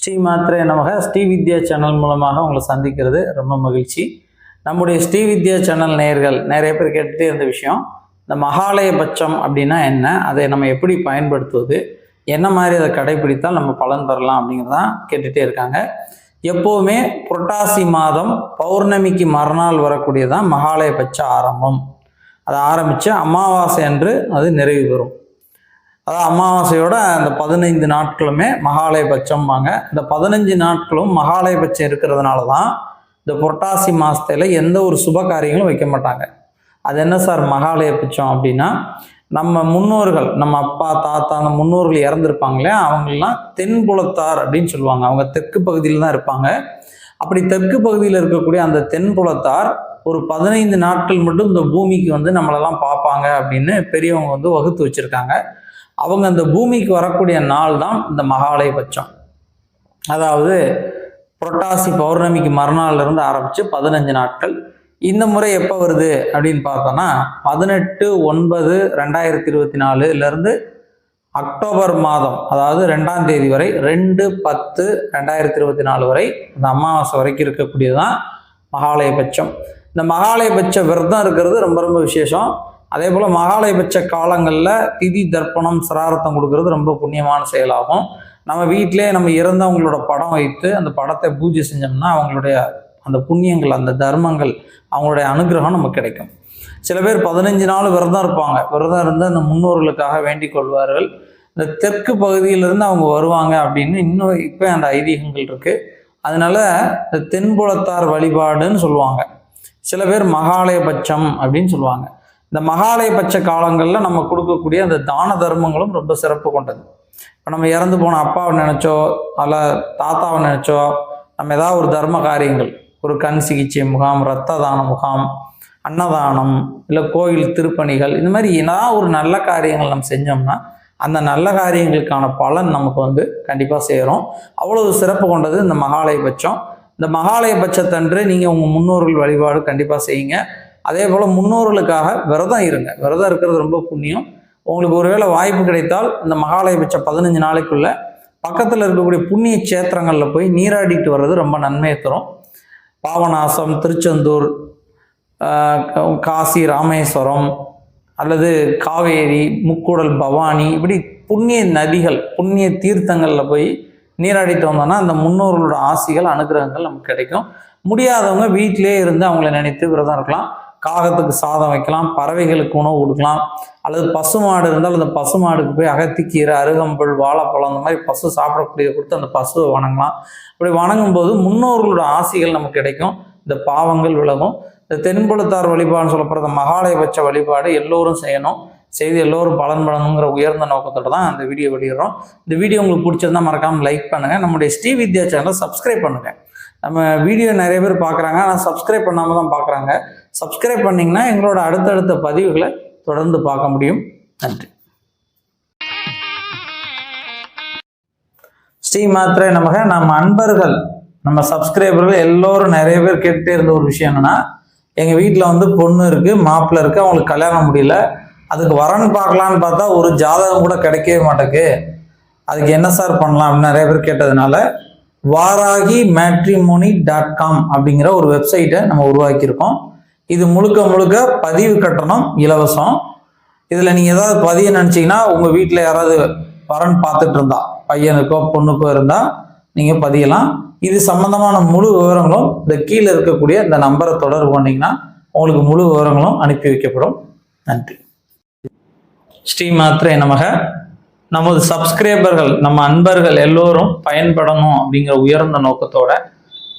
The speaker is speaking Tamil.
ஸ்ரீ மாத்திரை நமக. ஸ்ரீ வித்யா சேனல் மூலமாக உங்களை சந்திக்கிறது ரொம்ப மகிழ்ச்சி. நம்முடைய ஸ்ரீ வித்யா சேனல் நேயர்கள் நிறைய பேர் கேட்டுட்டே இருந்த விஷயம் இந்த மகாலய பட்சம் அப்படின்னா என்ன அதை நம்ம எப்படி பயன்படுத்துவது என்ன மாதிரி அதை கடைபிடித்தால் நம்ம பலன் பெறலாம் அப்படிங்கிறதான் கேட்டுகிட்டே இருக்காங்க. எப்போவுமே புரட்டாசி மாதம் பௌர்ணமிக்கு மறுநாள் வரக்கூடியதான் மகாலய பட்ச ஆரம்பம். அதை ஆரம்பித்து அமாவாசை என்று அது நிறைவு பெறும். அதாவது அமாவாசையோட அந்த பதினைந்து நாட்களுமே மகாலய பட்சம்பாங்க. இந்த பதினஞ்சு நாட்களும் மகாலய பட்சம் இருக்கிறதுனால தான் இந்த புரட்டாசி மாதத்தில் எந்த ஒரு சுப காரியங்களும் வைக்க மாட்டாங்க. அது என்ன சார் மகாலய பட்சம் அப்படின்னா நம்ம முன்னோர்கள் நம்ம அப்பா தாத்தா அந்த முன்னோர்கள் இறந்துருப்பாங்களே அவங்கெல்லாம் தென்புலத்தார் அப்படின்னு சொல்லுவாங்க. அவங்க தெற்கு பகுதியில் தான் இருப்பாங்க. அப்படி தெற்கு பகுதியில் இருக்கக்கூடிய அந்த தென்புலத்தார் ஒரு பதினைந்து நாட்கள் மட்டும் இந்த பூமிக்கு வந்து நம்மளெல்லாம் பார்ப்பாங்க அப்படின்னு பெரியவங்க வந்து வகுத்து வச்சுருக்காங்க. அவங்க அந்த பூமிக்கு வரக்கூடிய நாள் தான் இந்த மகாலய பட்சம். அதாவது புரட்டாசி பௌர்ணமிக்கு மறுநாள்ல இருந்து ஆரம்பித்து பதினஞ்சு நாட்கள். இந்த முறை எப்போ வருது அப்படின்னு பார்த்தோன்னா பதினெட்டு ஒன்பது ரெண்டாயிரத்தி இருபத்தி நாலுலேருந்து அக்டோபர் மாதம் அதாவது ரெண்டாம் தேதி வரை ரெண்டு பத்து ரெண்டாயிரத்தி இருபத்தி நாலு வரை இந்த அமாவாசை வரைக்கும் இருக்கக்கூடியது தான் மகாலயபட்சம் இந்த மகாலயபட்ச விரதம் இருக்கிறது ரொம்ப ரொம்ப விசேஷம். அதே போல் மகாலயபட்ச காலங்களில் திதி தர்ப்பணம் சிராரத்தம் கொடுக்கறது ரொம்ப புண்ணியமான செயலாகும். நம்ம வீட்டிலே நம்ம இறந்தவங்களோட படம் வைத்து அந்த படத்தை பூஜை செஞ்சோம்னா அவங்களுடைய அந்த புண்ணியங்கள் அந்த தர்மங்கள் அவங்களுடைய அனுகிரகம் நமக்கு கிடைக்கும். சில பேர் பதினஞ்சு நாள் விரதம் இருப்பாங்க. விரதம் இருந்து அந்த முன்னோர்களுக்காக வேண்டிக் கொள்வார்கள். இந்த தெற்கு பகுதியிலிருந்து அவங்க வருவாங்க அப்படின்னு இன்னும் இப்போ அந்த ஐதீகங்கள் இருக்குது அதனால இந்த தென்புலத்தார் வழிபாடுன்னு சொல்லுவாங்க. சில பேர் மகாலயபட்சம் அப்படின்னு சொல்லுவாங்க. இந்த மகாலயபட்ச காலங்களில் நம்ம கொடுக்கக்கூடிய அந்த தான தர்மங்களும் ரொம்ப சிறப்பு கொண்டது. இப்போ நம்ம இறந்து போன அப்பாவை நினச்சோ அல்ல தாத்தாவை நினச்சோ நம்ம ஏதாவது ஒரு தர்ம காரியங்கள் ஒரு கண் சிகிச்சை முகாம் இரத்த தான முகாம் அன்னதானம் இல்லை கோயில் திருப்பணிகள் இந்த மாதிரி ஏதாவது ஒரு நல்ல காரியங்கள் நம்ம செஞ்சோம்னா அந்த நல்ல காரியங்களுக்கான பலன் நமக்கு வந்து கண்டிப்பாக சேரும். அவ்வளவு சிறப்பு கொண்டது இந்த மகாலயபட்சம் இந்த மகாலயபட்சத்தன்று நீங்கள் உங்கள் முன்னோர்கள் வழிபாடு கண்டிப்பாக செய்யுங்க. அதே போல் முன்னோர்களுக்காக விரதம் இருங்க. விரதம் இருக்கிறது ரொம்ப புண்ணியம். உங்களுக்கு ஒருவேளை வாய்ப்பு கிடைத்தால் இந்த மகாலயபட்ச பதினஞ்சு நாளைக்குள்ள பக்கத்தில் இருக்கக்கூடிய புண்ணிய சேத்திரங்களில் போய் நீராடிட்டு வர்றது ரொம்ப நன்மையை தரும். பாவநாசம் திருச்செந்தூர் காசி ராமேஸ்வரம் அல்லது காவேரி முக்கூடல் பவானி இப்படி புண்ணிய நதிகள் புண்ணிய தீர்த்தங்களில் போய் நீராடிட்டு வந்தோம்னா அந்த முன்னோர்களோட ஆசிகள் அனுகிரகங்கள் நமக்கு கிடைக்கும். முடியாதவங்க வீட்டிலே இருந்து அவங்கள நினைத்து விரதம் இருக்கலாம். காகத்துக்கு சாதம் வைக்கலாம் பறவைகளுக்கு உணவு கொடுக்கலாம் அல்லது பசுமாடு இருந்தால் அந்த பசுமாடுக்கு போய் அகத்திக்கீரை அருகம்புல் வாழைப்பழம் அந்த மாதிரி பசு சாப்பிடக்கூடிய கொடுத்து அந்த பசுவை வணங்கலாம். அப்படி வணங்கும் போது முன்னோர்களோட ஆசைகள் நமக்கு கிடைக்கும். இந்த பாவங்கள் விலகும். இந்த தென்புலத்தார் வழிபாடுன்னு சொல்லப்படுற மகாலயபட்ச வழிபாடு எல்லோரும் செய்யணும். செய்து எல்லோரும் பலன் பலனுங்கிற உயர்ந்த நோக்கத்தோட தான் அந்த வீடியோ வெளியிடுறோம். இந்த வீடியோ உங்களுக்கு பிடிச்சிருந்தா மறக்காமல் லைக் பண்ணுங்கள் நம்முடைய ஸ்ரீ வித்யா சேனலை சப்ஸ்கிரைப் பண்ணுங்கள் நம்ம வீடியோ நிறைய பேர் பார்க்குறாங்க. ஆனால் சப்ஸ்கிரைப் பண்ணாமல் தான் பார்க்குறாங்க. சப்ஸ்கிரைப் பண்ணிங்கன்னா எங்களோட அடுத்தடுத்த பதிவுகளை தொடர்ந்து பார்க்க முடியும். நன்றி. ஸ்ரீ மாத்திரை நமக. நம்ம அன்பர்கள் நம்ம சப்ஸ்கிரைபர்கள் எல்லோரும் நிறைய பேர் கேட்டுட்டே இருந்த ஒரு விஷயம் என்னன்னா எங்கள் வீட்டில் வந்து பொண்ணு இருக்குது மாப்பிள்ளை இருக்குது அவங்களுக்கு கல்யாணம் முடியல. அதுக்கு வரன் பார்க்கலான்னு பார்த்தா ஒரு ஜாதகம் கூட கிடைக்கவே மாட்டேக்கு. அதுக்கு என்ன சார் பண்ணலாம் அப்படின்னு நிறைய பேர் கேட்டதுனால வாராகி மேட்ரிமோனி டாட் காம் அப்படிங்கிற ஒரு வெப்சைட்டை நம்ம உருவாக்கியிருக்கோம். இது முழுக்க முழுக்க பதிவு கட்டணம் இலவசம். இதில் நீங்கள் ஏதாவது பதிய நினச்சிங்கன்னா உங்கள் வீட்டில் யாராவது வரன் பார்த்துட்டு இருந்தா பையனுக்கோ பொண்ணுக்கோ இருந்தால் நீங்கள் பதியலாம். இது சம்பந்தமான முழு விவரங்களும் இந்த கீழே இருக்கக்கூடிய இந்த நம்பரை தொடர்பு பண்ணிங்கன்னா உங்களுக்கு முழு விவரங்களும் அனுப்பி வைக்கப்படும். நன்றி. ஸ்ரீ மாத்திரை நமக. நமது சப்ஸ்கிரைபர்கள் நம்ம அன்பர்கள் எல்லோரும் பயன்படணும் அப்படிங்கிற உயர்ந்த நோக்கத்தோட